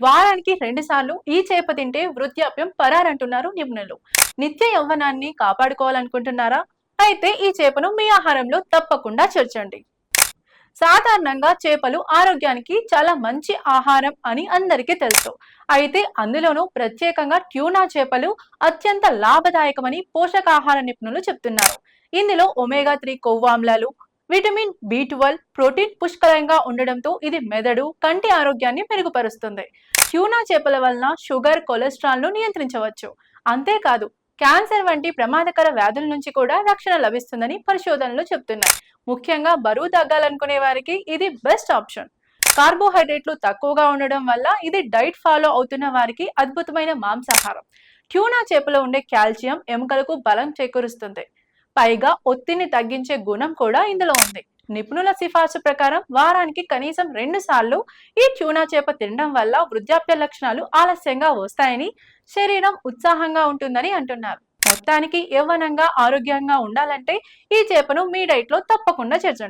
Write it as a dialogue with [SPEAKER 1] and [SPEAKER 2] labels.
[SPEAKER 1] వారానికి రెండు సార్లు ఈ చేప తింటే వృద్ధాప్యం పరారంటున్నారు నిపుణులు. నిత్య యవ్వనాన్ని కాపాడుకోవాలనుకుంటున్నారా? అయితే ఈ చేపను మీ ఆహారంలో తప్పకుండా చేర్చండి. సాధారణంగా చేపలు ఆరోగ్యానికి చాలా మంచి ఆహారం అని అందరికీ తెలుసు. అయితే అందులోనూ ప్రత్యేకంగా ట్యూనా చేపలు అత్యంత లాభదాయకమని పోషకాహార నిపుణులు చెప్తున్నారు. ఇందులో ఒమేగా త్రీ కొవ్వామ్లాలు విటమిన్ బి ట్వెల్వ్ ప్రోటీన్ పుష్కలంగా ఉండడంతో ఇది మెదడు కంటి ఆరోగ్యాన్ని మెరుగుపరుస్తుంది. ట్యూనా చేపల వలన షుగర్ కొలెస్ట్రాల్ను నియంత్రించవచ్చు. అంతేకాదు క్యాన్సర్ వంటి ప్రమాదకర వ్యాధుల నుంచి కూడా రక్షణ లభిస్తుందని పరిశోధనలు చెబుతున్నాయి. ముఖ్యంగా బరువు తగ్గాలనుకునే వారికి ఇది బెస్ట్ ఆప్షన్. కార్బోహైడ్రేట్లు తక్కువగా ఉండడం వల్ల ఇది డైట్ ఫాలో అవుతున్న వారికి అద్భుతమైన మాంసాహారం. ట్యూనా చేపలో ఉండే కాల్షియం ఎముకలకు బలం చేకూరుస్తుంది. పైగా ఒత్తిడిని తగ్గించే గుణం కూడా ఇందులో ఉంది. నిపుణుల సిఫార్సు ప్రకారం వారానికి కనీసం రెండు సార్లు ఈ ట్యూనా చేప తినడం వల్ల వృద్ధాప్య లక్షణాలు ఆలస్యంగా వస్తాయని శరీరం ఉత్సాహంగా ఉంటుందని అంటున్నారు. మొత్తానికి యవ్వనంగా ఆరోగ్యంగా ఉండాలంటే ఈ చేపను మీ డైట్లో తప్పకుండా చేర్చండి.